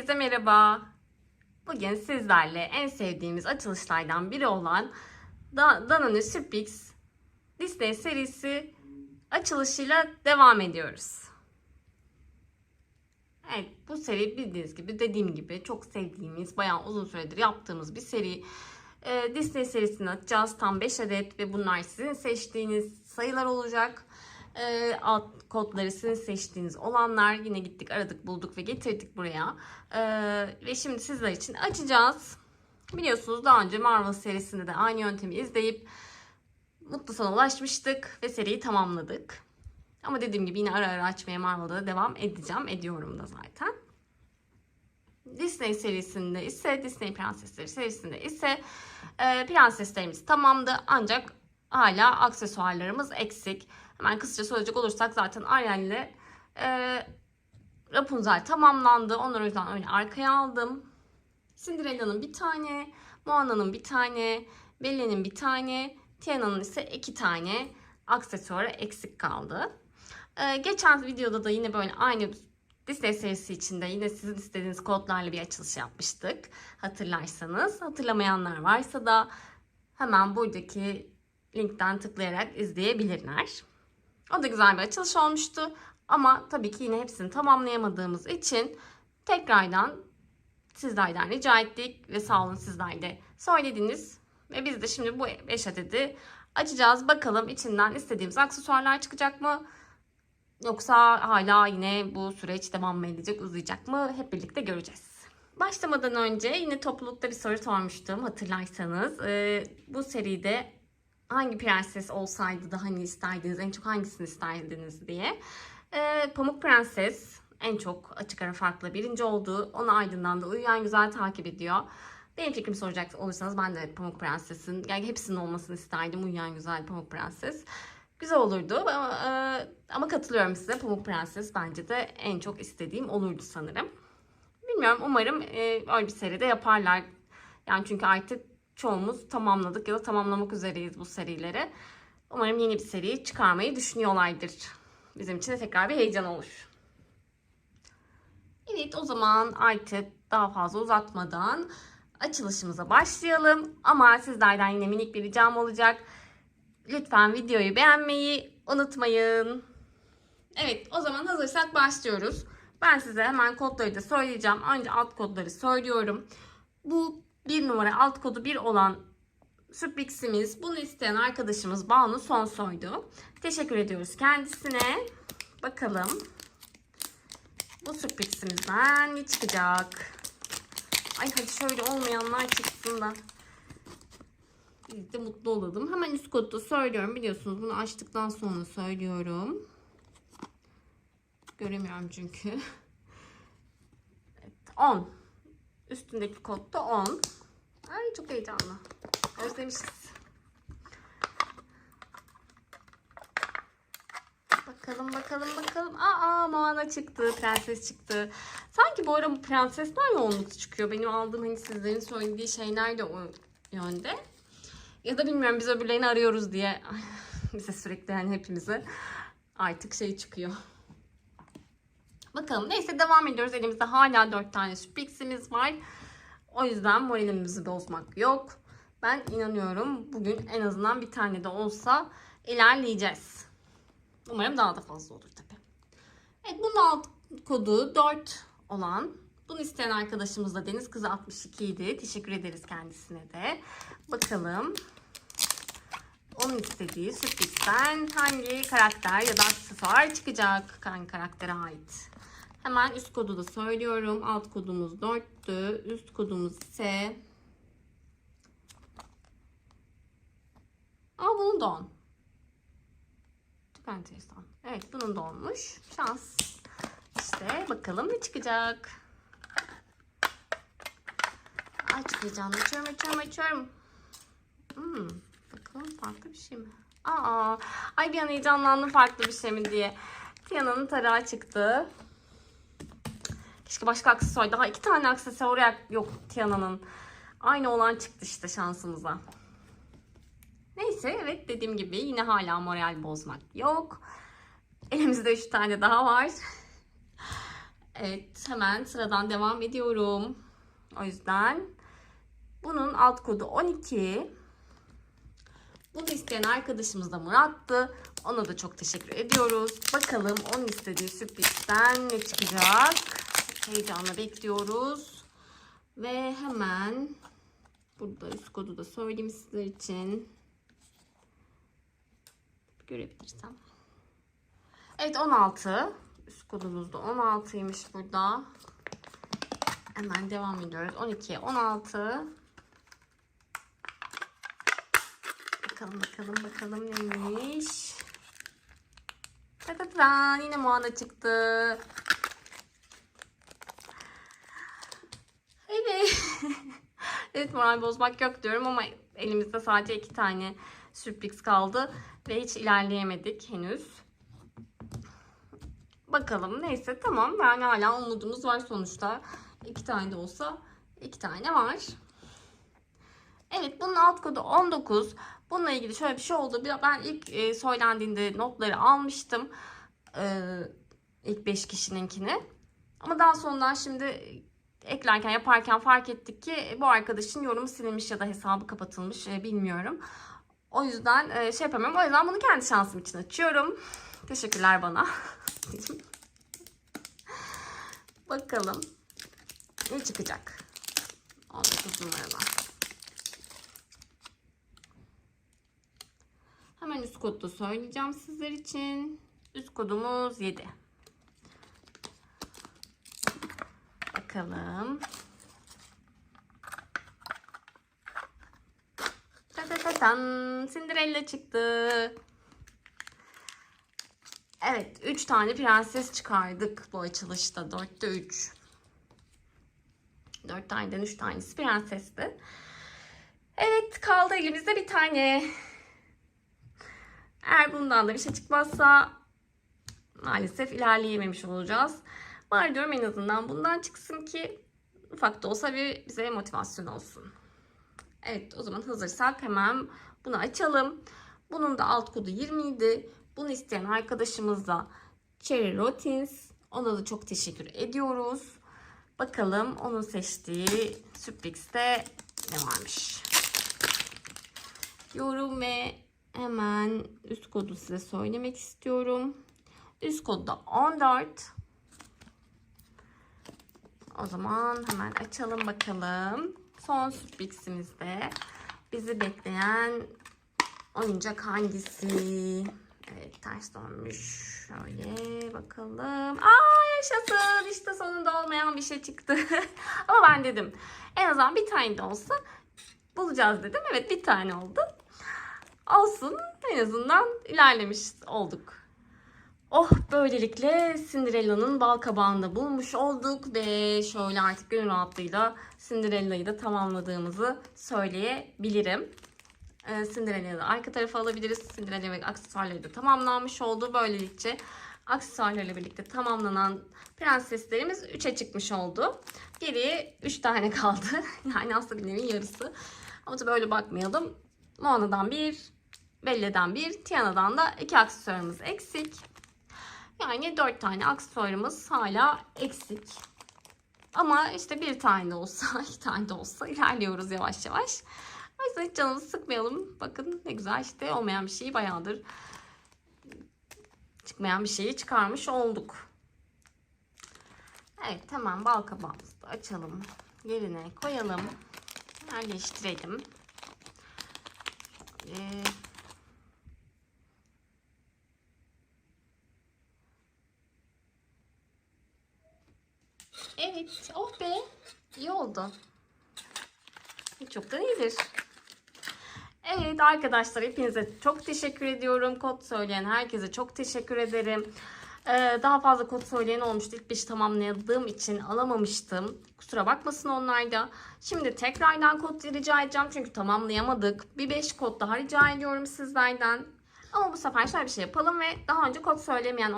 Herkese merhaba. Bugün sizlerle en sevdiğimiz açılışlardan biri olan Da- Danone Supix Disney serisi açılışıyla devam ediyoruz. Evet bu seri bildiğiniz gibi dediğim gibi çok sevdiğimiz bayağı uzun süredir yaptığımız bir seri. Ee, Disney serisini açacağız tam 5 adet ve bunlar sizin seçtiğiniz sayılar olacak. Ee, alt kodları sizin seçtiğiniz olanlar yine gittik aradık bulduk ve getirdik buraya. Ee, ve şimdi sizler için açacağız. Biliyorsunuz daha önce Marvel serisinde de aynı yöntemi izleyip mutlu sona ulaşmıştık ve seriyi tamamladık. Ama dediğim gibi yine ara ara açmaya Marvel'da da devam edeceğim. Ediyorum da zaten. Disney serisinde ise Disney Prensesleri serisinde ise e, prenseslerimiz tamamdı ancak hala aksesuarlarımız eksik. Hemen kısaca söyleyecek olursak zaten Ariel ile e, Rapunzel tamamlandı. Onları o yüzden öyle arkaya aldım. Cinderella'nın bir tane, Moana'nın bir tane, Belle'nin bir tane, Tiana'nın ise iki tane aksesuarı eksik kaldı. Ee, geçen videoda da yine böyle aynı Disney serisi içinde yine sizin istediğiniz kodlarla bir açılış yapmıştık. Hatırlarsanız. Hatırlamayanlar varsa da hemen buradaki linkten tıklayarak izleyebilirler. O da güzel bir açılış olmuştu. Ama tabii ki yine hepsini tamamlayamadığımız için tekrardan sizlerden rica ettik ve sağ olun sizler de söylediniz. Ve biz de şimdi bu 5 adedi açacağız. Bakalım içinden istediğimiz aksesuarlar çıkacak mı? Yoksa hala yine bu süreç devam mı edecek, uzayacak mı? Hep birlikte göreceğiz. Başlamadan önce yine toplulukta bir soru sormuştum hatırlarsanız. Ee, bu seride hangi prenses olsaydı da hani isterdiniz, en çok hangisini isterdiniz diye. Ee, Pamuk Prenses en çok açık ara farklı birinci oldu. Onun ardından da Uyuyan Güzel takip ediyor. Benim fikrimi soracak olursanız ben de Pamuk Prenses'in, yani hepsinin olmasını isterdim. Uyuyan Güzel Pamuk Prenses. Güzel olurdu ama, e, ama katılıyorum size. Pamuk Prenses bence de en çok istediğim olurdu sanırım. Bilmiyorum umarım e, öyle bir seride yaparlar. Yani çünkü artık çoğumuz tamamladık ya da tamamlamak üzereyiz bu serileri. Umarım yeni bir seri çıkarmayı düşünüyorlardır. Bizim için de tekrar bir heyecan olur. Evet o zaman artık daha fazla uzatmadan açılışımıza başlayalım. Ama sizlerden yine minik bir ricam olacak. Lütfen videoyu beğenmeyi unutmayın. Evet o zaman hazırsak başlıyoruz. Ben size hemen kodları da söyleyeceğim. Önce alt kodları söylüyorum. Bu bir numara alt kodu 1 olan Süpix'imiz. Bunu isteyen arkadaşımız Banu Sonsoy'du. Teşekkür ediyoruz kendisine. Bakalım bu Süpix'imizden ne çıkacak? Ay hadi şöyle olmayanlar çıksın da biz de mutlu olalım. Hemen üst kodu söylüyorum. Biliyorsunuz bunu açtıktan sonra söylüyorum. Göremiyorum çünkü. Evet, 10. Üstündeki kod da 10. Ay çok heyecanlı. Özlemişiz. Bakalım bakalım bakalım. Aa Moana çıktı. Prenses çıktı. Sanki bu ara bu prensesler yoğunlukta çıkıyor. Benim aldığım hani sizlerin söylediği şeyler de o yönde. Ya da bilmiyorum biz öbürlerini arıyoruz diye bize sürekli hani hepimize artık şey çıkıyor. Bakalım neyse devam ediyoruz. Elimizde hala 4 tane Supix'imiz var. O yüzden moralimizi bozmak yok. Ben inanıyorum bugün en azından bir tane de olsa ilerleyeceğiz. Umarım daha da fazla olur tabii. Evet bunun alt kodu 4 olan bunu isteyen arkadaşımız da Deniz Kızı 62 idi. Teşekkür ederiz kendisine de. Bakalım onun istediği sürprizden hangi karakter ya da aksesuar çıkacak hangi karaktere ait. Hemen üst kodu da söylüyorum. Alt kodumuz 4'tü. Üst kodumuz ise Aa bunun da 10. Çok enteresan. Evet bunun da olmuş. Şans. İşte bakalım ne çıkacak. Ay çok heyecanlı. Açıyorum açıyorum açıyorum. Hmm, bakalım farklı bir şey mi? Aa, ay bir an heyecanlandım farklı bir şey mi diye. Tiana'nın tarağı çıktı. Keşke başka aksesuar. Daha iki tane aksesuar yok Tiana'nın. Aynı olan çıktı işte şansımıza. Neyse evet dediğim gibi yine hala moral bozmak yok. Elimizde üç tane daha var. Evet hemen sıradan devam ediyorum. O yüzden bunun alt kodu 12. Bunu isteyen arkadaşımız da Murat'tı. Ona da çok teşekkür ediyoruz. Bakalım onun istediği sürprizden ne çıkacak? Heyecanla bekliyoruz. Ve hemen burada üst kodu da söyleyeyim sizler için. Görebilirsem. Evet 16. Üst kodumuz da 16'ymış burada. Hemen devam ediyoruz. 12, 16. Bakalım bakalım bakalım neymiş. Tatadan yine Moana çıktı. Evet. Evet moral bozmak yok diyorum ama elimizde sadece iki tane sürpriz kaldı ve hiç ilerleyemedik henüz. Bakalım neyse tamam yani hala umudumuz var sonuçta. İki tane de olsa iki tane var. Evet bunun alt kodu 19. Bununla ilgili şöyle bir şey oldu. Ben ilk e, söylendiğinde notları almıştım. E, ilk 5 kişininkini. Ama daha sonradan şimdi eklerken yaparken fark ettik ki bu arkadaşın yorumu silinmiş ya da hesabı kapatılmış e, bilmiyorum. O yüzden e, şey yapamıyorum. O yüzden bunu kendi şansım için açıyorum. Teşekkürler bana. Bakalım ne çıkacak. 19 numaradan. Hemen üst kodu da söyleyeceğim sizler için. Üst kodumuz 7. Bakalım. Ta ta ta tan. Cinderella çıktı. Evet, 3 tane prenses çıkardık bu açılışta. 4'te 3. 4 taneden 3 tanesi prensesti. Evet, kaldı elimizde bir tane. Eğer bundan da bir şey çıkmazsa maalesef ilerleyememiş olacağız. Bari diyorum en azından bundan çıksın ki ufak da olsa bir bize motivasyon olsun. Evet o zaman hazırsak hemen bunu açalım. Bunun da alt kodu 20 idi. Bunu isteyen arkadaşımız da Cherry Rotins. Ona da çok teşekkür ediyoruz. Bakalım onun seçtiği sürprizde ne varmış. Yorum ve hemen üst kodu size söylemek istiyorum. Üst kodu da 14. O zaman hemen açalım bakalım. Son sürprizimizde bizi bekleyen oyuncak hangisi? Evet ters dönmüş. Şöyle bakalım. Aa yaşasın. İşte sonunda olmayan bir şey çıktı. Ama ben dedim en azından bir tane de olsa bulacağız dedim. Evet bir tane oldu. Olsun en azından ilerlemiş olduk. Oh böylelikle Cinderella'nın bal kabağını bulmuş olduk ve şöyle artık gönül rahatlığıyla Cinderella'yı da tamamladığımızı söyleyebilirim. Ee, Cinderella'yı da arka tarafa alabiliriz. Cinderella ve aksesuarları da tamamlanmış oldu. Böylelikle aksesuarlarla birlikte tamamlanan prenseslerimiz 3'e çıkmış oldu. Geriye 3 tane kaldı. yani aslında bir yarısı. Ama tabii öyle bakmayalım. Moana'dan 1, Belle'den 1, Tiana'dan da 2 aksesuarımız eksik. Yani 4 tane aksesuarımız hala eksik. Ama işte bir tane de olsa, iki tane de olsa ilerliyoruz yavaş yavaş. O yüzden hiç canımızı sıkmayalım. Bakın ne güzel işte olmayan bir şeyi bayağıdır çıkmayan bir şeyi çıkarmış olduk. Evet hemen bal kabağımızı da açalım. Yerine koyalım. Yerleştirelim. Şöyle Evet. Oh be. İyi oldu. Çok da iyidir. Evet arkadaşlar hepinize çok teşekkür ediyorum. Kod söyleyen herkese çok teşekkür ederim. Ee, daha fazla kod söyleyen olmuştu. İlk beşi tamamladığım için alamamıştım. Kusura bakmasın onlar da. Şimdi tekrardan kod rica edeceğim. Çünkü tamamlayamadık. Bir 5 kod daha rica ediyorum sizlerden. Ama bu sefer şöyle bir şey yapalım ve daha önce kod söylemeyen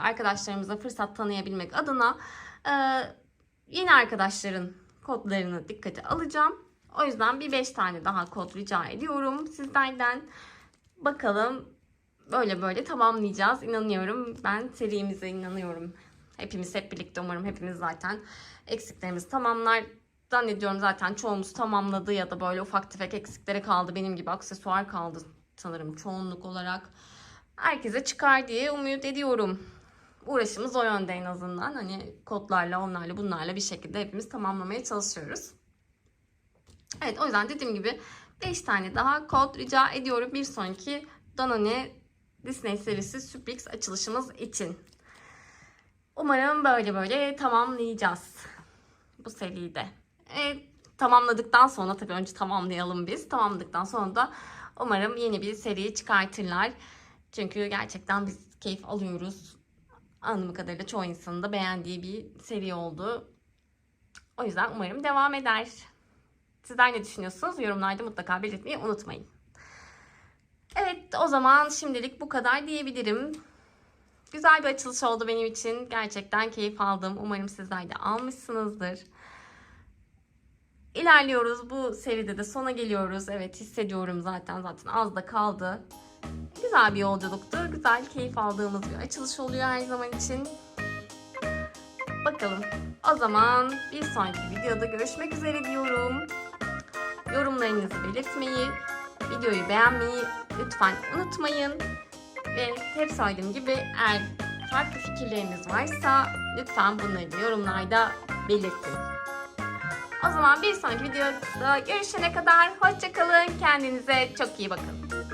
arkadaşlarımıza fırsat tanıyabilmek adına e, yeni arkadaşların kodlarını dikkate alacağım. O yüzden bir 5 tane daha kod rica ediyorum sizlerden. Bakalım böyle böyle tamamlayacağız. İnanıyorum. Ben serimize inanıyorum. Hepimiz hep birlikte umarım hepimiz zaten eksiklerimizi tamamlar. Zannediyorum zaten çoğumuz tamamladı ya da böyle ufak tefek eksikleri kaldı. Benim gibi aksesuar kaldı sanırım çoğunluk olarak. Herkese çıkar diye umut ediyorum. Uğraşımız o yönde en azından. Hani kodlarla, onlarla, bunlarla bir şekilde hepimiz tamamlamaya çalışıyoruz. Evet o yüzden dediğim gibi 5 tane daha kod rica ediyorum bir sonraki Danone Disney serisi sürpriz açılışımız için. Umarım böyle böyle tamamlayacağız bu seriyi de. Evet, tamamladıktan sonra tabii önce tamamlayalım biz. Tamamladıktan sonra da umarım yeni bir seri çıkartırlar. Çünkü gerçekten biz keyif alıyoruz. Anladığım kadarıyla çoğu insanın da beğendiği bir seri oldu. O yüzden umarım devam eder. Sizler ne düşünüyorsunuz? Yorumlarda mutlaka belirtmeyi unutmayın. Evet o zaman şimdilik bu kadar diyebilirim. Güzel bir açılış oldu benim için. Gerçekten keyif aldım. Umarım sizler de almışsınızdır. İlerliyoruz. Bu seride de sona geliyoruz. Evet hissediyorum zaten. Zaten az da kaldı. Güzel bir yolculuktu. Güzel, keyif aldığımız bir açılış oluyor her zaman için. Bakalım. O zaman bir sonraki videoda görüşmek üzere diyorum. Yorumlarınızı belirtmeyi, videoyu beğenmeyi lütfen unutmayın. Ve hep söylediğim gibi eğer farklı fikirleriniz varsa lütfen bunları da yorumlarda belirtin. O zaman bir sonraki videoda görüşene kadar hoşçakalın. Kendinize çok iyi bakın.